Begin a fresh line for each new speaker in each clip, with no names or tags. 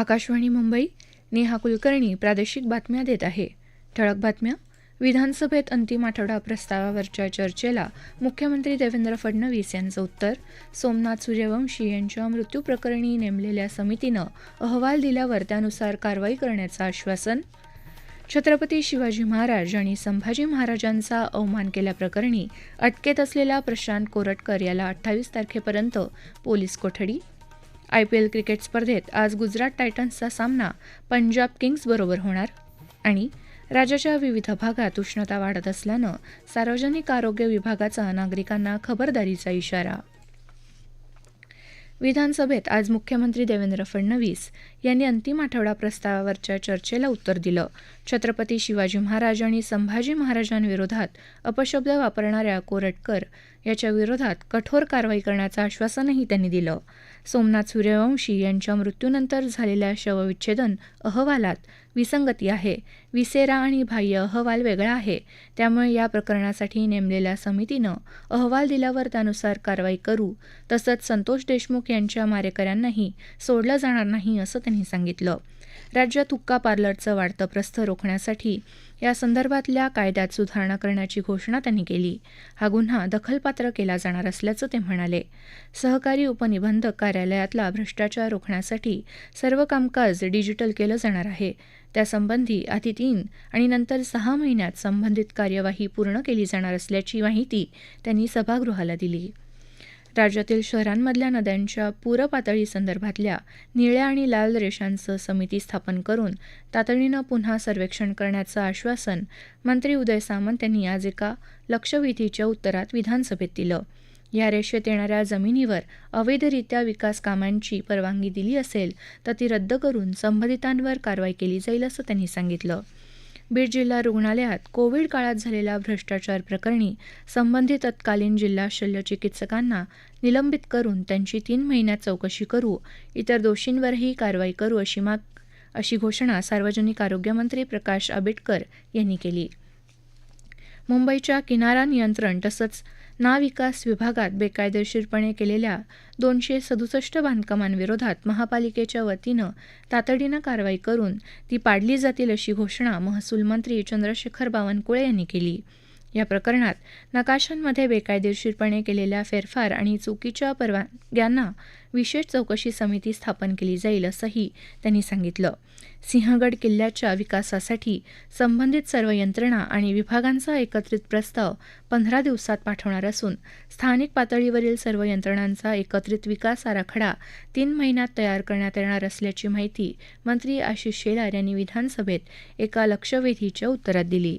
आकाशवाणी मुंबई नेहा कुलकर्णी प्रादेशिक बातम्या देत आहे ठळक बातम्या विधानसभेत अंतिम आठवडा प्रस्तावावरच्या चर्चेला मुख्यमंत्री देवेंद्र फडणवीस यांचं उत्तर सोमनाथ सूर्यवंशी यांच्या मृत्यूप्रकरणी नेमलेल्या समितीनं अहवाल दिल्यावर त्यानुसार कारवाई करण्याचं आश्वासन छत्रपती शिवाजी महाराज आणि संभाजी महाराजांचा अवमान केल्याप्रकरणी अटकेत असलेला प्रशांत कोरटकर याला अठ्ठावीस तारखेपर्यंत पोलीस कोठडी आय पी एल क्रिकेट स्पर्धेत आज गुजरात टायटन्सचा सामना पंजाब बरोबर होणार आणि राज्याच्या विविध भागात उष्णता वाढत असल्यानं सार्वजनिक आरोग्य विभागाचा नागरिकांना खबरदारीचा इशारा विधानसभेत आज मुख्यमंत्री देवेंद्र फडणवीस यांनी अंतिम आठवडा प्रस्तावावरच्या चर्चेला उत्तर दिलं छत्रपती शिवाजी महाराज आणि संभाजी महाराजांविरोधात अपशब्द वापरणाऱ्या कोरटकर याच्या विरोधात कठोर कारवाई करण्याचं आश्वासनही त्यांनी दिलं सोमनाथ सूर्यवंशी यांच्या मृत्यूनंतर झालेल्या शवविच्छेदन अहवालात विसंगती आहे विसेरा आणि बाह्य अहवाल वेगळा आहे त्यामुळे या प्रकरणासाठी नेमलेल्या समितीनं अहवाल दिल्यावर त्यानुसार कारवाई करू तसंच संतोष देशमुख यांच्या मारेकऱ्यांनाही सोडलं जाणार नाही असं त्यांनी सांगितलं राज्यात हुक्का पार्लरचं वाढतं प्रस्थर रोखण्यासाठी या संदर्भातल्या कायद्यात सुधारणा करण्याची घोषणा त्यांनी केली हा गुन्हा दखलपात्र केला जाणार असल्याचं ते म्हणाले सहकारी उपनिबंधक कार्यालयातला भ्रष्टाचार रोखण्यासाठी सर्व कामकाज डिजिटल केलं जाणार आहे त्यासंबंधी आधी तीन आणि नंतर सहा महिन्यात संबंधित कार्यवाही पूर्ण केली जाणार असल्याची माहिती त्यांनी सभागृहाला दिली राज्यातील शहरांमधल्या नद्यांच्या पूरपातळीसंदर्भातल्या निळ्या आणि लाल रेषांचं समिती स्थापन करून तातडीनं पुन्हा सर्वेक्षण करण्याचं आश्वासन मंत्री उदय सामंत यांनी आज एका लक्षवेधीच्या उत्तरात विधानसभेत दिलं या रेषेत येणाऱ्या जमिनीवर अवैधरित्या विकास कामांची परवानगी दिली असेल तर ती रद्द करून संबंधितांवर कारवाई केली जाईल असं त्यांनी सांगितलं बीड जिल्हा रुग्णालयात कोविड काळात झालेला भ्रष्टाचार प्रकरणी संबंधित तत्कालीन जिल्हा शल्यचिकित्सकांना निलंबित करून त्यांची तीन महिन्यात चौकशी करू इतर दोषींवरही कारवाई करू अशी माग अशी घोषणा सार्वजनिक आरोग्यमंत्री प्रकाश आंबेडकर यांनी केली मुंबईच्या किनारा नियंत्रण तसंच नाविकास विभागात बेकायदेशीरपणे केलेल्या दोनशे सदुसष्ट बांधकामांविरोधात महापालिकेच्या वतीनं तातडीनं कारवाई करून ती पाडली जातील अशी घोषणा महसूल मंत्री चंद्रशेखर बावनकुळे यांनी केली या प्रकरणात नकाशांमध्ये बेकायदेशीरपणे केलेल्या फेरफार आणि चुकीच्या परवानग्यांना विशेष चौकशी समिती स्थापन केली जाईल असंही त्यांनी सांगितलं सिंहगड किल्ल्याच्या विकासासाठी संबंधित सर्व यंत्रणा आणि विभागांचा एकत्रित प्रस्ताव पंधरा दिवसात पाठवणार असून स्थानिक पातळीवरील सर्व यंत्रणांचा एकत्रित विकास आराखडा तीन महिन्यात तयार करण्यात येणार असल्याची माहिती मंत्री आशिष शेलार यांनी विधानसभेत एका लक्षवेधीच्या उत्तरात दिली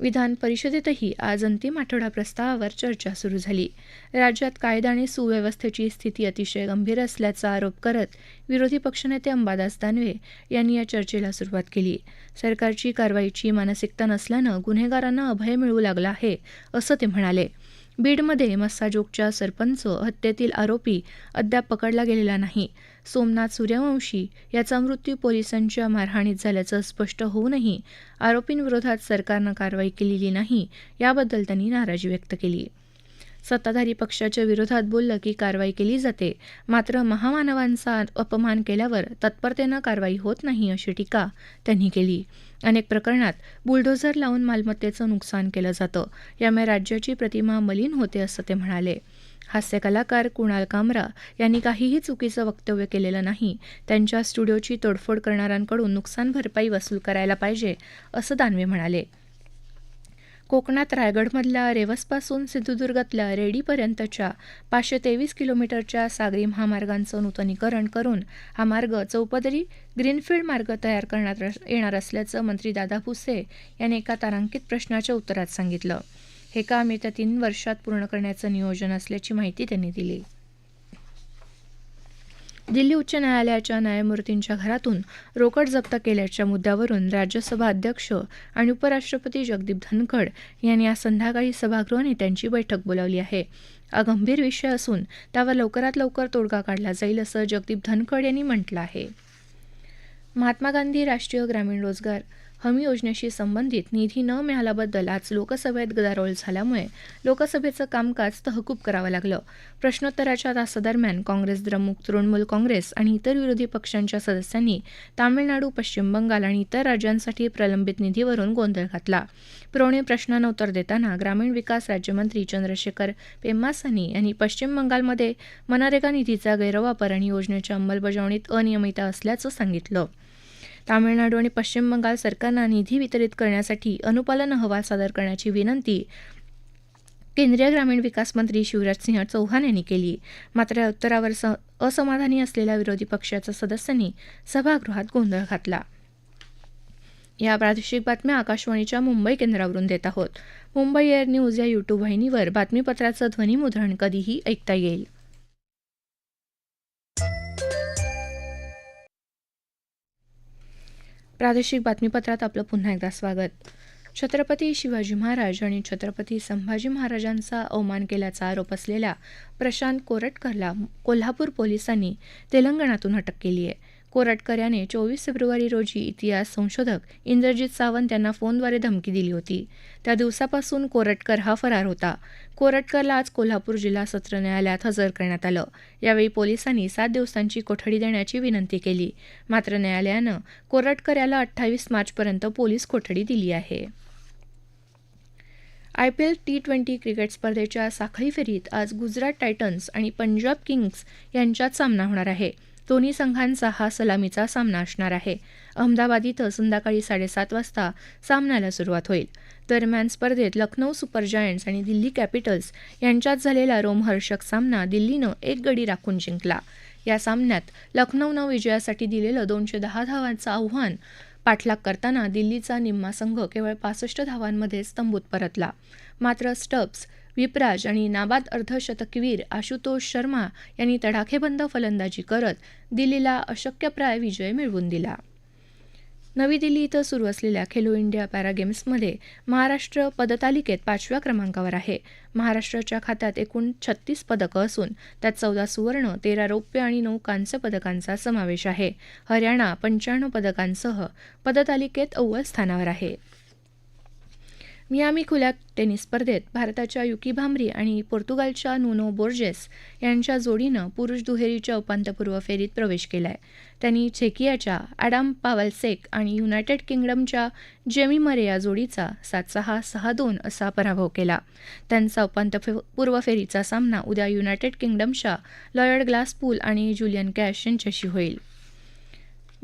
विधान परिषदेतही आज अंतिम आठवडा प्रस्तावावर चर्चा सुरू झाली राज्यात कायदा आणि सुव्यवस्थेची स्थिती अतिशय गंभीर असल्याचा आरोप करत विरोधी पक्षनेते अंबादास दानवे यांनी या चर्चेला सुरुवात केली सरकारची कारवाईची मानसिकता नसल्यानं गुन्हेगारांना अभय मिळू लागला आहे असं ते म्हणाले बीडमध्ये मस्साजोगच्या सरपंच हत्येतील आरोपी अद्याप पकडला गेलेला नाही सोमनाथ सूर्यवंशी याचा मृत्यू पोलिसांच्या मारहाणीत झाल्याचं स्पष्ट होऊनही आरोपींविरोधात सरकारनं कारवाई केलेली नाही याबद्दल त्यांनी नाराजी व्यक्त केली सत्ताधारी पक्षाच्या विरोधात बोललं की कारवाई केली जाते मात्र महामानवांचा अपमान केल्यावर तत्परतेनं कारवाई होत नाही अशी टीका त्यांनी केली अनेक प्रकरणात बुलडोझर लावून मालमत्तेचं नुकसान केलं जातं यामुळे राज्याची प्रतिमा मलिन होते असं ते म्हणाले हास्यकलाकार कुणाल कामरा यांनी काहीही चुकीचं वक्तव्य केलेलं नाही त्यांच्या स्टुडिओची तोडफोड करणाऱ्यांकडून नुकसान भरपाई वसूल करायला पाहिजे असं दानवे म्हणाले कोकणात रायगडमधल्या रेवसपासून सिंधुदुर्गातल्या रेडीपर्यंतच्या पाचशे तेवीस किलोमीटरच्या सागरी महामार्गांचं नूतनीकरण करून हा मार्ग चौपदरी ग्रीनफील्ड मार्ग तयार करण्यात येणार असल्याचं मंत्री दादा भुसे यांनी एका तारांकित प्रश्नाच्या उत्तरात सांगितलं हे काम येत्या तीन वर्षात पूर्ण करण्याचं नियोजन असल्याची माहिती त्यांनी दिली दिल्ली उच्च न्यायालयाच्या न्यायमूर्तींच्या घरातून रोकड जप्त केल्याच्या मुद्द्यावरून राज्यसभा अध्यक्ष आणि उपराष्ट्रपती जगदीप धनखड यांनी आज संध्याकाळी सभागृह नेत्यांची बैठक बोलावली आहे हा गंभीर विषय असून त्यावर लवकरात लवकर तोडगा काढला जाईल असं जगदीप धनखड यांनी म्हटलं आहे महात्मा गांधी राष्ट्रीय ग्रामीण रोजगार हमी योजनेशी संबंधित निधी न मिळाल्याबद्दल आज लोकसभेत गदारोळ झाल्यामुळे लोकसभेचं कामकाज तहकूब करावं लागलं प्रश्नोत्तराच्या तासादरम्यान काँग्रेस द्रमुक तृणमूल काँग्रेस आणि इतर विरोधी पक्षांच्या सदस्यांनी तामिळनाडू पश्चिम बंगाल आणि इतर राज्यांसाठी प्रलंबित निधीवरून गोंधळ घातला पुरवणी प्रश्नांना उत्तर देताना ग्रामीण विकास राज्यमंत्री चंद्रशेखर पेम्मासानी यांनी पश्चिम बंगालमध्ये मनरेगा निधीचा गैरवापर आणि योजनेच्या अंमलबजावणीत अनियमितता असल्याचं सांगितलं तामिळनाडू आणि पश्चिम बंगाल सरकारना निधी वितरित करण्यासाठी अनुपालन अहवाल सादर करण्याची विनंती केंद्रीय ग्रामीण विकास मंत्री शिवराज सिंह चौहान यांनी केली मात्र या उत्तरावर असमाधानी असलेल्या विरोधी पक्षाच्या सदस्यांनी सभागृहात गोंधळ घातला या प्रादेशिक बातम्या आकाशवाणीच्या मुंबई केंद्रावरून देत आहोत मुंबई एअर न्यूज या यूट्यूब वाहिनीवर बातमीपत्राचं ध्वनिमुद्रण कधीही ऐकता येईल प्रादेशिक बातमीपत्रात आपलं पुन्हा एकदा स्वागत छत्रपती शिवाजी महाराज आणि छत्रपती संभाजी महाराजांचा अवमान केल्याचा आरोप असलेल्या प्रशांत कोरटकरला कोल्हापूर पोलिसांनी तेलंगणातून अटक केली आहे कोराटकर याने चोवीस फेब्रुवारी रोजी इतिहास संशोधक इंद्रजीत सावंत यांना फोनद्वारे धमकी दिली होती त्या दिवसापासून कोरटकर हा फरार होता कोरटकरला आज कोल्हापूर जिल्हा सत्र न्यायालयात हजर करण्यात आलं यावेळी पोलिसांनी सात दिवसांची कोठडी देण्याची विनंती केली मात्र न्यायालयानं कोरटकर याला अठ्ठावीस मार्चपर्यंत पोलीस कोठडी दिली आहे I P L T twenty cricket स्पर्धेच्या साखळी फेरीत आज गुजरात टायटन्स आणि पंजाब किंग्स यांच्यात सामना होणार आहे दोन्ही संघांचा हा सलामीचा सामना असणार आहे अहमदाबाद इथं संध्याकाळी साडेसात वाजता सामन्याला सुरुवात होईल दरम्यान स्पर्धेत लखनौ सुपर जायंट्स आणि दिल्ली कॅपिटल्स यांच्यात झालेला रोमहर्षक सामना दिल्लीनं एक गडी राखून जिंकला या सामन्यात लखनौनं विजयासाठी दिलेलं दोनशे दहा धावांचं आव्हान पाठलाग करताना दिल्लीचा निम्मा संघ केवळ पासष्ट धावांमध्ये स्तंभूत परतला मात्र स्टब्स विपराज आणि नाबाद अर्धशतकवीर आशुतोष शर्मा यांनी तडाखेबंद फलंदाजी करत दिल्लीला अशक्यप्राय विजय मिळवून दिला नवी दिल्ली इथं सुरू असलेल्या खेलो इंडिया पॅरागेम्समध्ये महाराष्ट्र पदतालिकेत पाचव्या क्रमांकावर आहे महाराष्ट्राच्या खात्यात एकूण छत्तीस पदकं असून त्यात चौदा सुवर्ण तेरा रौप्य आणि नऊ कांस्य पदकांचा समावेश आहे हरियाणा पंच्याण्णव पदकांसह पदतालिकेत अव्वल स्थानावर आहे मियामी खुल्या टेनिस स्पर्धेत भारताच्या युकी भामरी आणि पोर्तुगालच्या नुनो बोर्जेस यांच्या जोडीनं पुरुष दुहेरीच्या उपांत्यपूर्व फेरीत प्रवेश केलाय त्यांनी छेकियाच्या ॲडम पावलसेक आणि युनायटेड किंगडमच्या जेमी मरे या जोडीचा सात सहा सहा दोन असा पराभव केला त्यांचा उपांत्यपूर्व फेरीचा सामना उद्या युनायटेड किंगडमच्या लॉयर्ड ग्लास पूल आणि जुलियन कॅश यांच्याशी होईल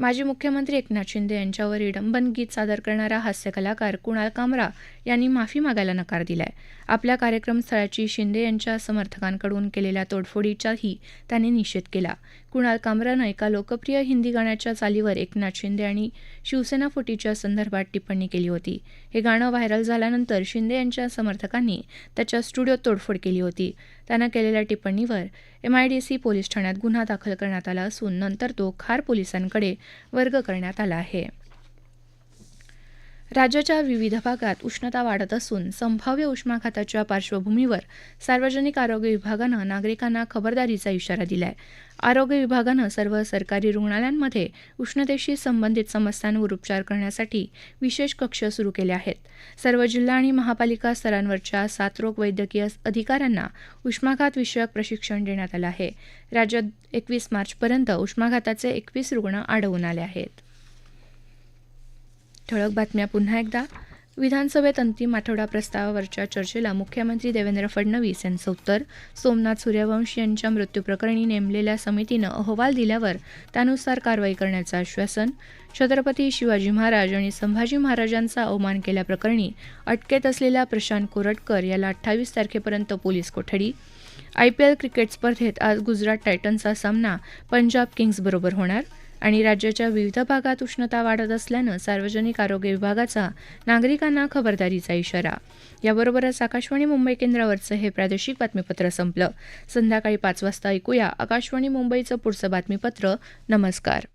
माजी मुख्यमंत्री एकनाथ शिंदे यांच्यावर इडंबन गीत सादर करणारा हास्य कलाकार कुणाल कामरा यांनी माफी मागायला नकार दिलाय आपल्या कार्यक्रमस्थळाची शिंदे यांच्या समर्थकांकडून केलेल्या तोडफोडीचाही त्यांनी निषेध केला कुणाल कामरानं एका लोकप्रिय हिंदी गाण्याच्या चालीवर एकनाथ शिंदे आणि शिवसेना फुटीच्या संदर्भात टिप्पणी केली होती हे गाणं व्हायरल झाल्यानंतर शिंदे यांच्या समर्थकांनी त्याच्या स्टुडिओत तोडफोड केली होती त्यानं केलेल्या टिप्पणीवर एमआयडीसी पोलीस ठाण्यात गुन्हा दाखल करण्यात आला असून नंतर तो खार पोलिसांकडे वर्ग करण्यात आला आहे राज्याच्या विविध भागात उष्णता वाढत असून संभाव्य उष्माघाताच्या पार्श्वभूमीवर सार्वजनिक आरोग्य विभागानं नागरिकांना खबरदारीचा इशारा दिला आरोग्य विभागानं सर्व सरकारी रुग्णालयांमध्ये उष्णतेशी संबंधित समस्यांवर उपचार करण्यासाठी विशेष कक्ष सुरू केले आहेत सर्व जिल्हा आणि महापालिका स्तरांवरच्या सात रोग वैद्यकीय अधिकाऱ्यांना उष्माघात विषयक प्रशिक्षण देण्यात आलं आहे राज्यात एकवीस मार्चपर्यंत उष्माघाताचे एकवीस रुग्ण आढळून आले आहेत ठळक बातम्या पुन्हा एकदा विधानसभेत अंतिम आठवडा प्रस्तावावरच्या चर्चेला मुख्यमंत्री देवेंद्र फडणवीस यांचं उत्तर सोमनाथ सूर्यवंशी यांच्या मृत्यूप्रकरणी नेमलेल्या समितीनं अहवाल दिल्यावर त्यानुसार कारवाई करण्याचं आश्वासन छत्रपती शिवाजी महाराज आणि संभाजी महाराजांचा अवमान केल्याप्रकरणी अटकेत असलेल्या प्रशांत कोरटकर याला अठ्ठावीस तारखेपर्यंत पोलीस कोठडी आयपीएल क्रिकेट स्पर्धेत आज गुजरात टायटन्सचा सामना पंजाब किंग्सबरोबर होणार आणि राज्याच्या विविध भागात उष्णता वाढत असल्यानं सार्वजनिक आरोग्य विभागाचा नागरिकांना खबरदारीचा इशारा याबरोबरच आकाशवाणी मुंबई केंद्रावरचं हे प्रादेशिक बातमीपत्र संपलं संध्याकाळी पाच वाजता ऐकूया आकाशवाणी मुंबईचं पुढचं बातमीपत्र नमस्कार